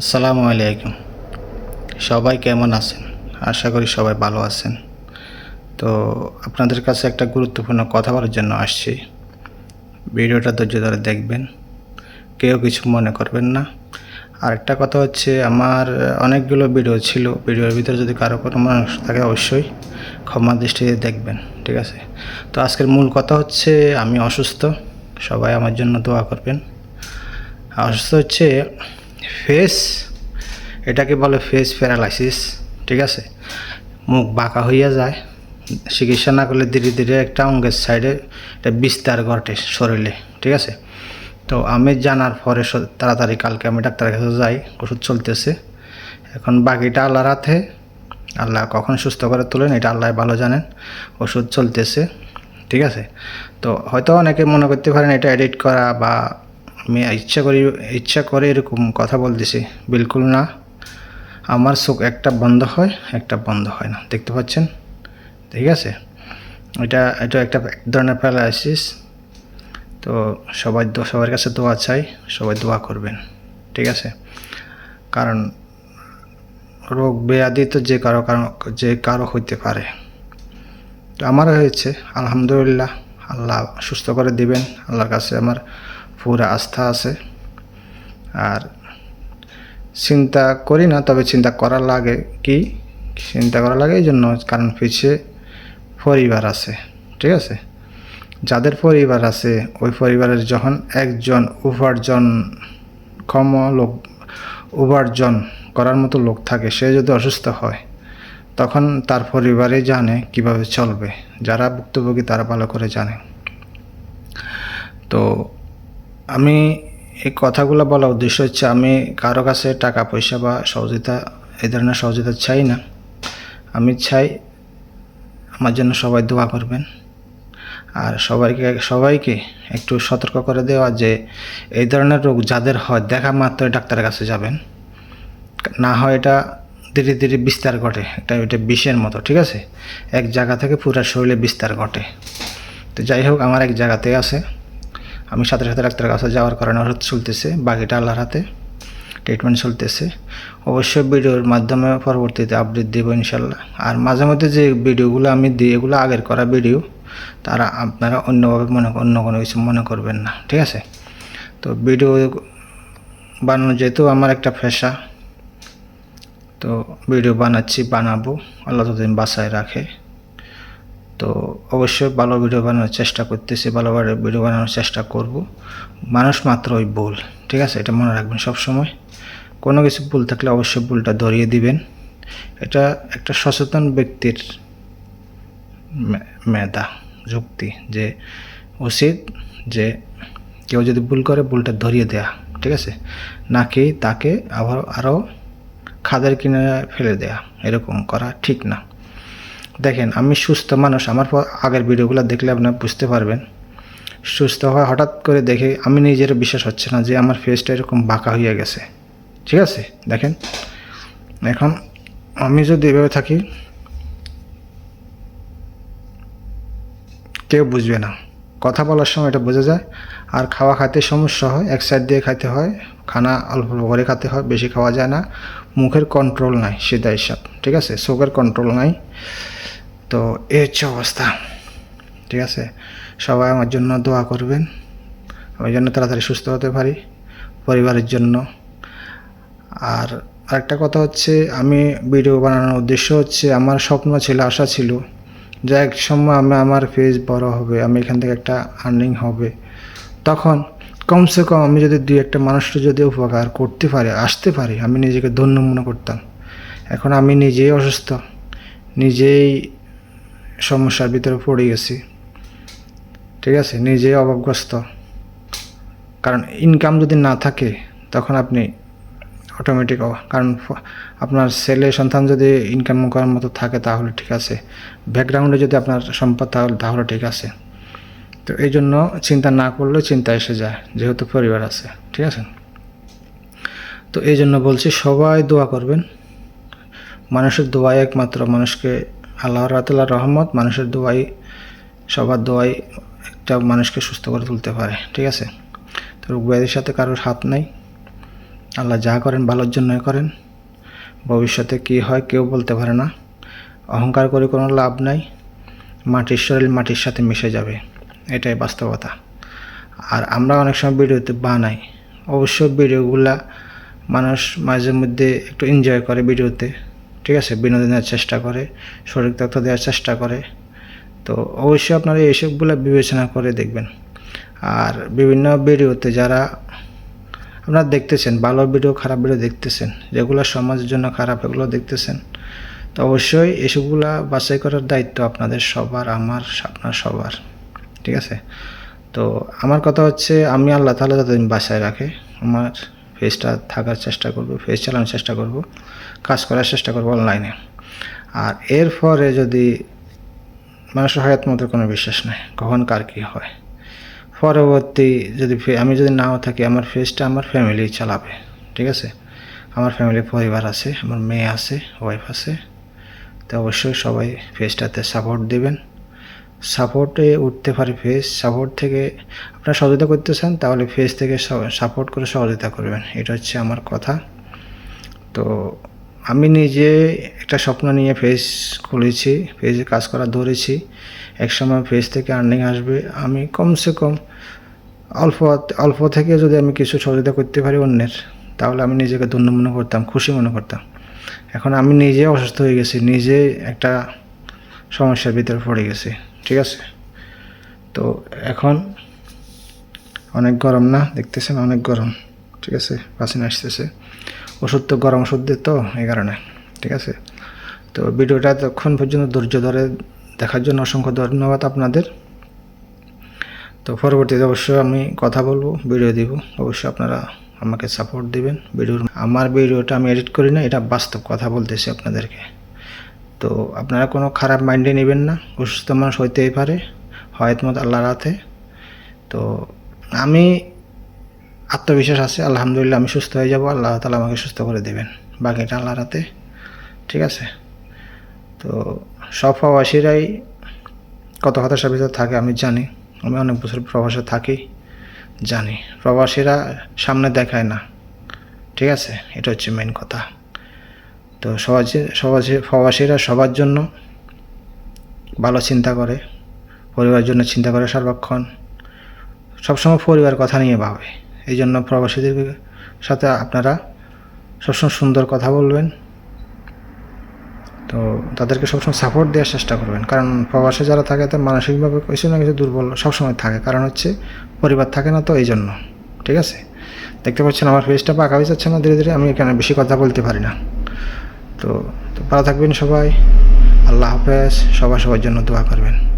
আসসালামু আলাইকুম। সবাই কেমন আছেন? আশা করি সবাই ভালো আছেন। তো আপনাদের কাছে একটা গুরুত্বপূর্ণ কথা বলার জন্য আসছি। ভিডিওটা ধৈর্য ধরে দেখবেন। কেউ কিছু মনে করবেন না। আর একটা কথা হচ্ছে, আমার অনেকগুলো ভিডিও ছিল। ভিডিওর ভিতরে যদি কারও কোনো মানুষ থাকে, অবশ্যই ক্ষমা দৃষ্টিতে দেখবেন, ঠিক আছে? তো আজকের মূল কথা হচ্ছে, আমি অসুস্থ। সবাই আমার জন্য দোয়া করবেন। অসুস্থ হচ্ছে ফেস এটাকে বলে ফেস প্যারালাইসিস ঠিক আছে? মুখ বাঁকা হইয়া যায়। চিকিৎসা না করলে ধীরে ধীরে একটা অঙ্গের সাইডে এটা বিস্তার ঘটে শরীরে, ঠিক আছে? তো আমি জানার পরে তাড়াতাড়ি কালকে আমি ডাক্তারের কাছে যাই, ওষুধ চলতেছে। এখন বাকিটা আল্লাহর হাতে। আল্লাহ কখন সুস্থ করে তোলেন, এটা আল্লাহ ভালো জানেন। ওষুধ চলতেছে, ঠিক আছে? তো হয়তো অনেকে মনে করতে পারেন এটা এডিট করা বা আমি ইচ্ছা করি, ইচ্ছা করে এরকম কথা বলতেছি। বিলকুল না। আমার চোখ একটা বন্ধ হয়, একটা বন্ধ হয় না। দেখতে পাচ্ছেন? ঠিক আছে? এটা এটা একটা এক ধরনের প্যারালাইসিস তো সবাই সবার কাছে দোয়া চাই, সবাই দোয়া করবেন। ঠিক আছে? কারণ রোগ ব্যাধি তো যে কারও কারণ যে কারও হইতে পারে। তো আমারও হয়েছে, আলহামদুলিল্লাহ। আল্লাহ সুস্থ করে দিবেন। আল্লাহর কাছে আমার পুরো আস্থা আছে। আর চিন্তা করি না, তবে চিন্তা করার লাগে কি? চিন্তা করা লাগে এই জন্য, কারণ পিছিয়ে পরিবার আছে, ঠিক আছে? যাদের পরিবার আছে, ওই পরিবারের যখন একজন উপার্জন ক্ষম লোক, উপার্জন করার মতো লোক থাকে, সে যদি অসুস্থ হয়, তখন তার পরিবারে জানে কীভাবে চলবে। যারা ভুক্তভোগী, তারা ভালো করে জানে। তো আমি এই কথাগুলো বলার উদ্দেশ্য হচ্ছে আমি কারও কাছে টাকা, পয়সা বা সহযোগিতা, এই ধরনের সহযোগিতা চাই না। আমি চাই আমার জন্য সবাই দোয়া করবেন। আর সবাইকে সবাইকে একটু সতর্ক করে দেওয়া যে এই ধরনের রোগ যাদের হয়, দেখা মাত্রই ডাক্তারের কাছে যাবেন। না হয় এটা ধীরে ধীরে বিস্তার ঘটে, এটা এটা বিষের মতো, ঠিক আছে? এক জায়গা থেকে পুরো শরীরে বিস্তার ঘটে। তো যাই হোক, আমার এক জায়গাতে আছে। আমি সাথে সাথে ডাক্তারের কাছে যাওয়ার কারণে ওষুধ চলতেছে, বাকিটা আল্লাহর হাতে ট্রিটমেন্ট চলতেছে। অবশ্যই ভিডিওর মাধ্যমে পরবর্তীতে আপডেট দেবো ইনশাল্লাহ আর মাঝে মধ্যে যে ভিডিওগুলো আমি দিই, এগুলো আগের করা ভিডিও, তারা আপনারা অন্যভাবে মনে অন্য কোনো কিছু মনে করবেন না, ঠিক আছে? তো ভিডিও বানানো যেহেতু আমার একটা পেশা, তো ভিডিও বানাচ্ছি, বানাবো। আল্লাহ ততদিন বাসায় রাখে। তো অবশ্যই ভালো ভিডিও বানানোর চেষ্টা করতেছি, ভালোভাবে ভিডিও বানানোর চেষ্টা করব। মানুষ মাত্র ওই ভুল, ঠিক আছে? এটা মনে রাখবেন সব সময় কোনো কিছু ভুল থাকলে অবশ্যই ভুলটা ধরিয়ে দিবেন। এটা একটা সচেতন ব্যক্তির মেধা, যুক্তি যে উচিত যে কেউ যদি ভুল করে, ভুলটা ধরিয়ে দেয়া, ঠিক আছে? নাকি তাকে আবার আরও খাদের কিনে ফেলে দেয়া, এরকম করা ঠিক না। দেখেন, আমি সুস্থ মানুষ, আমার আগের ভিডিওগুলো দেখলে আপনারা বুঝতে পারবেন। সুস্থ হওয়া, হঠাৎ করে দেখে আমি নিজের বিশ্বাস হচ্ছে না যে আমার ফেসটা এরকম বাঁকা হয়ে গেছে। ঠিক আছে? দেখেন, এখন আমি যদি এভাবে থাকি, কেউ বুঝবে না। কথা বলার সময় এটা বোঝা যায়। আর খাওয়া খাইতে সমস্যা হয়, এক সাইড দিয়ে খাইতে হয়, খানা অল্প অল্প করে খাতে হয়, বেশি খাওয়া যায় না। মুখের কন্ট্রোল নাই সেটা হিসাব। ঠিক আছে? চোখের কন্ট্রোল নাই। তো এই হচ্ছে অবস্থা। ঠিক আছে? সবাই আমার জন্য দোয়া করবেন। আমি জন্য তাড়াতাড়ি সুস্থ হতে পারি পরিবারের জন্য। আর আরেকটা কথা হচ্ছে, আমি ভিডিও বানানোর উদ্দেশ্য হচ্ছে, আমার স্বপ্ন ছিল, আশা ছিল যে এক সময় আমি আমার ফেজ বড় হবে, আমি এখান থেকে একটা আর্নিং হবে। তখন কমসে কম আমি যদি দুই একটা মানুষকে যদি উপকার করতে পারি, আসতে পারি, আমি নিজেকে ধন্য মনে করতাম। এখন আমি নিজেই অসুস্থ, নিজেই সমস্যার ভিতরে পড়ে গেছি। ঠিক আছে? নিজেই অভাবগ্রস্ত। কারণ ইনকাম যদি না থাকে, তখন আপনি অটোমেটিক কারণ আপনার ছেলে সন্তান যদি ইনকাম করার মতো থাকে তাহলে ঠিক আছে। ব্যাকগ্রাউন্ডে যদি আপনার সম্পদ তাহলে তাহলে ঠিক আছে। তো এই জন্য চিন্তা না করলে চিন্তা এসে যায়, যেহেতু পরিবার আছে। ঠিক আছে? তো এই জন্য বলছি সবাই দোয়া করবেন। মানুষের দোয়াই একমাত্র। মানুষকে আল্লাহর রাতুল্লাহ রহমত, মানুষের দোয়াই, সবার দোয়াই একটা মানুষকে সুস্থ করে তুলতে পারে, ঠিক আছে? তো রোগ ব্যাধির সাথে কারোর হাত নাই। আল্লাহ যা করেন ভালোর জন্যই করেন। ভবিষ্যতে কি হয় কেউ বলতে পারে না। অহংকার করে কোনো লাভ নাই। মাটির শরীর মাটির সাথে মিশে যাবে। এটাই বাস্তবতা। আর আমরা অনেক সময় ভিডিওতে বানাই। অবশ্য ভিডিওগুলা মানুষ মাঝে মধ্যে একটু এনজয় করে ভিডিওতে। ঠিক আছে বিনোদনের চেষ্টা করে শরীর তথ্য দেওয়ার চেষ্টা করে। তো অবশ্যই আপনারা এইসবগুলো বিবেচনা করে দেখবেন। আর বিভিন্ন ভিডিওতে যারা আপনারা দেখতেছেন, ভালো ভিডিও, খারাপ ভিডিও দেখতেছেন, যেগুলো সমাজের জন্য খারাপ, এগুলো দেখতেছেন, তো অবশ্যই এসবগুলা বাছাই করার দায়িত্ব আপনাদের সবার, আমার, আপনার সবার, ঠিক আছে? তো আমার কথা হচ্ছে, আমি আল্লাহ তালা যতদিন বাসায় রাখে, আমার ফেসটা থাকার চেষ্টা করব ফেস চালানোর চেষ্টা করব, কাজ করার চেষ্টা করব অনলাইনে আর এরপরে যদি মানুষের হায়াত মতো কোনো বিশ্বাস নেই, কখন কার কী হয়? পরবর্তী যদি আমি যদি নাও থাকি, আমার ফেসটা আমার ফ্যামিলি চালাবে, ঠিক আছে? আমার ফ্যামিলি পরিবার আছে, আমার মেয়ে আছে ওয়াইফ আছে, তো অবশ্যই সবাই ফেসটাতে সাপোর্ট দিবেন। সাপোর্টে উঠতে পারে ফেস সাপোর্ট থেকে আপনারা সহযোগিতা করতে চান, তাহলে ফেস থেকে সাপোর্ট করে সহযোগিতা করবেন। এটা হচ্ছে আমার কথা। তো আমি নিজে একটা স্বপ্ন নিয়ে ফেস খুলেছি ফেসে কাজ করা ধরেছি। একসময় ফেস থেকে আর্নিং আসবে। আমি কমসে কম অল্প অল্প থেকে যদি আমি কিছু সহযোগিতা করতে পারি অন্যের, তাহলে আমি নিজেকে ধন্য মনে করতাম, খুশি মনে করতাম। এখন আমি নিজে অসুস্থ হয়ে গেছি, নিজে একটা সমস্যার ভিতরে পড়ে গেছি। ঠিক আছে? তো এখন অনেক গরম না? দেখতেছেন অনেক গরম, ঠিক আছে? পাসিন আসতেছে। ওষুধ তো গরম ওষুধ দিত তো, এই কারণে, ঠিক আছে? তো ভিডিওটা তখন পর্যন্ত ধৈর্য ধরে দেখার জন্য অসংখ্য ধন্যবাদ আপনাদের। তো পরবর্তীতে অবশ্যই আমি কথা বলব, ভিডিও দিব। অবশ্যই আপনারা আমাকে সাপোর্ট দিবেন। ভিডিওর আমার ভিডিওটা আমি এডিট করি না এটা বাস্তব কথা বলতেছি আপনাদেরকে। তো আপনারা কোনো খারাপ মাইন্ডে নেবেন না, অসুস্থ মানুষ হইতেই পারে, হয়তো মত হাতে। তো আমি আত্মবিশ্বাস আছে, আলহামদুলিল্লাহ আমি সুস্থ হয়ে যাব, আল্লাহ তালা আমাকে সুস্থ করে দেবেন, বাকিটা আল্লাহর হাতে, ঠিক আছে? তো সব প্রবাসীরাই কত হতাশার ভিতরে থাকে আমি জানি, আমি অনেক বছর প্রবাসে থাকি, জানি। প্রবাসীরা সামনে দেখায় না, ঠিক আছে? এটা হচ্ছে মেন কথা। তো সবাই সবাই প্রবাসীরা সবার জন্য ভালো চিন্তা করে, পরিবারের জন্য চিন্তা করে সর্বক্ষণ। সবসময় পরিবার কথা নিয়ে ভাবে। এই জন্য প্রবাসীদের সাথে আপনারা সবসময় সুন্দর কথা বলবেন। তো তাদেরকে সবসময় সাপোর্ট দেওয়ার চেষ্টা করবেন। কারণ প্রবাসে যারা থাকে তো মানসিকভাবে কিছু না কিছু দুর্বল সবসময় থাকে। কারণ হচ্ছে পরিবার থাকে না তো এই জন্য ঠিক আছে? দেখতে পাচ্ছেন আমার ফেসটা পাকা হয়ে যাচ্ছে না, ধীরে ধীরে আমি এখানে বেশি কথা বলতে পারি না। তো ভালো থাকবেন সবাই। আল্লাহ হাফেজ। সবাই সবার জন্য দোয়া করবেন।